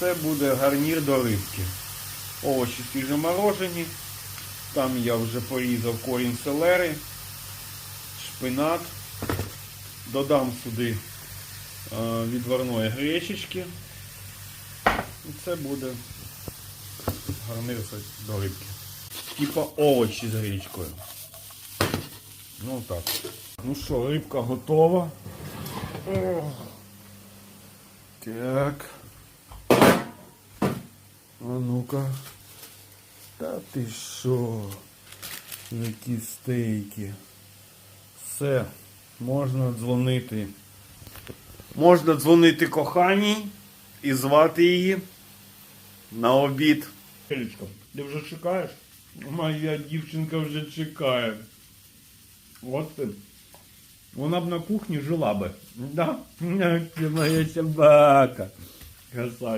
це буде гарнір до рибки. Овочі свіжоморожені. Там я вже порізав корінь селери, шпинат. Додам сюди е, відварної гречечки. І це буде гарнир до рибки. Типа овочі з гречкою. Ну так. Ну що, рибка готова. Так. Ну-ка. Та ти що? Які стейки. Все, можна дзвонити. Можна дзвонити коханій і звати її на обід. Елічка, ти вже чекаєш? Моя дівчинка вже чекає. От ти. Вона б на кухні жила би. Да? Моя собака. Красавиця.